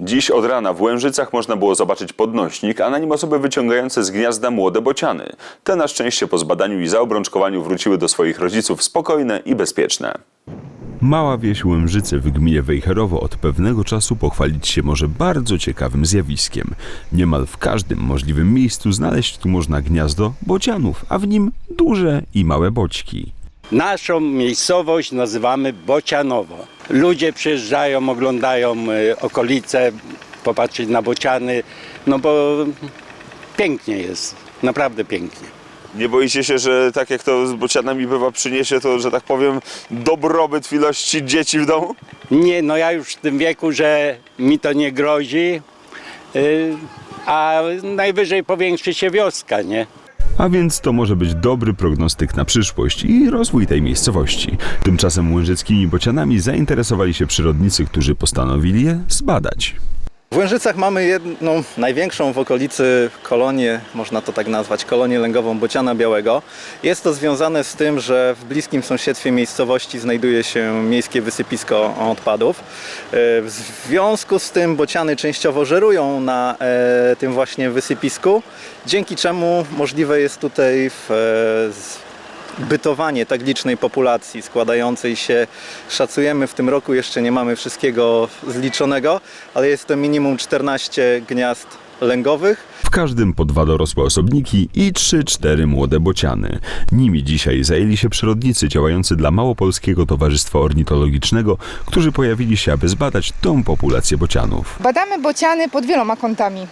Dziś od rana w Łężycach można było zobaczyć podnośnik, a na nim osoby wyciągające z gniazda młode bociany. Te na szczęście po zbadaniu i zaobrączkowaniu wróciły do swoich rodziców spokojne i bezpieczne. Mała wieś Łężyce w gminie Wejherowo od pewnego czasu pochwalić się może bardzo ciekawym zjawiskiem. Niemal w każdym możliwym miejscu znaleźć tu można gniazdo bocianów, a w nim duże i małe boćki. Naszą miejscowość nazywamy Bocianowo. Ludzie przyjeżdżają, oglądają e, okolice, popatrzeć na bociany, no bo pięknie jest, naprawdę pięknie. Nie boicie się, że tak jak to z bocianami bywa przyniesie to, że tak powiem, dobrobyt w ilości dzieci w domu? Nie, no ja już w tym wieku, że mi to nie grozi, y, a najwyżej powiększy się wioska, nie? A więc to może być dobry prognostyk na przyszłość i rozwój tej miejscowości. Tymczasem łężyckimi bocianami zainteresowali się przyrodnicy, którzy postanowili je zbadać. W Łężycach mamy jedną największą w okolicy kolonię, można to tak nazwać, kolonię lęgową bociana białego. Jest to związane z tym, że w bliskim sąsiedztwie miejscowości znajduje się miejskie wysypisko odpadów. E, W związku z tym bociany częściowo żerują na e, tym właśnie wysypisku, dzięki czemu możliwe jest tutaj w, e, bytowanie tak licznej populacji składającej się, szacujemy w tym roku jeszcze nie mamy wszystkiego zliczonego, ale jest to minimum 14 gniazd lęgowych. W każdym po dwa dorosłe osobniki i trzy, cztery młode bociany. Nimi dzisiaj zajęli się przyrodnicy działający dla Małopolskiego Towarzystwa Ornitologicznego, którzy pojawili się, aby zbadać tą populację bocianów. Badamy bociany pod wieloma kątami.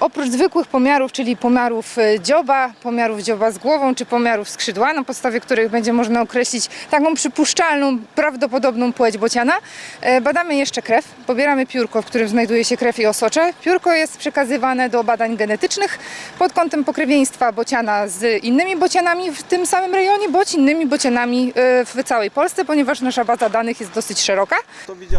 Oprócz zwykłych pomiarów, czyli pomiarów e, dzioba, pomiarów dzioba z głową czy pomiarów skrzydła, na podstawie których będzie można określić taką przypuszczalną, prawdopodobną płeć bociana, e, badamy jeszcze krew. Pobieramy piórko, w którym znajduje się krew i osocze. Piórko jest przekazywane do badań genetycznych pod kątem pokrewieństwa bociana z innymi bocianami w tym samym rejonie, bądź innymi bocianami e, w całej Polsce, ponieważ nasza baza danych jest dosyć szeroka.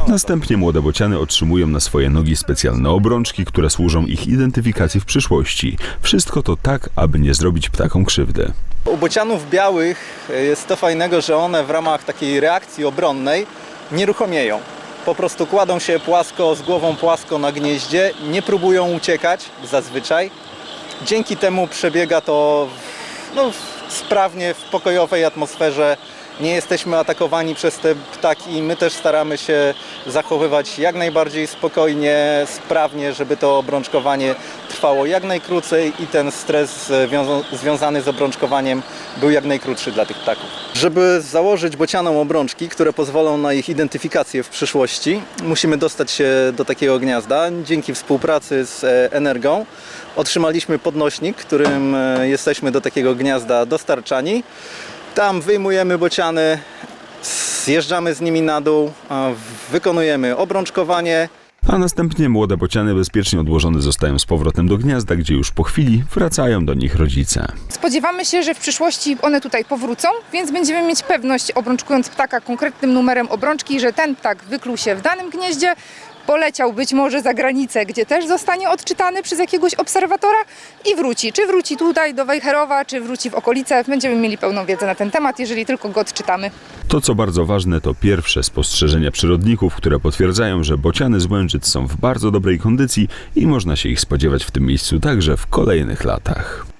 Następnie młode bociany otrzymują na swoje nogi specjalne obrączki, które służą ich identyfikacji w przyszłości. Wszystko to tak, aby nie zrobić ptakom krzywdy. U bocianów białych jest to fajnego, że one w ramach takiej reakcji obronnej nieruchomieją. Po prostu kładą się płasko, z głową płasko na gnieździe, nie próbują uciekać zazwyczaj. Dzięki temu przebiega to no, sprawnie, w pokojowej atmosferze. Nie jesteśmy atakowani przez te ptaki i my też staramy się zachowywać jak najbardziej spokojnie, sprawnie, żeby to obrączkowanie trwało jak najkrócej i ten stres wiąza- związany z obrączkowaniem był jak najkrótszy dla tych ptaków. Żeby założyć bocianom obrączki, które pozwolą na ich identyfikację w przyszłości, musimy dostać się do takiego gniazda. Dzięki współpracy z e, Energą otrzymaliśmy podnośnik, którym e, jesteśmy do takiego gniazda dostarczani. Tam wyjmujemy bociany, zjeżdżamy z nimi na dół, wykonujemy obrączkowanie, A następnie młode bociany bezpiecznie odłożone zostają z powrotem do gniazda, gdzie już po chwili wracają do nich rodzice. Spodziewamy się, że w przyszłości one tutaj powrócą, więc będziemy mieć pewność, obrączkując ptaka konkretnym numerem obrączki, że ten ptak wykluł się w danym gnieździe, poleciał być może za granicę, gdzie też zostanie odczytany przez jakiegoś obserwatora i wróci. Czy wróci tutaj do Wejherowa, czy wróci w okolice, będziemy mieli pełną wiedzę na ten temat, jeżeli tylko go odczytamy. To, co bardzo ważne, to pierwsze spostrzeżenia przyrodników, które potwierdzają, że bociany z Łęczyc są w bardzo dobrej kondycji i można się ich spodziewać w tym miejscu także w kolejnych latach.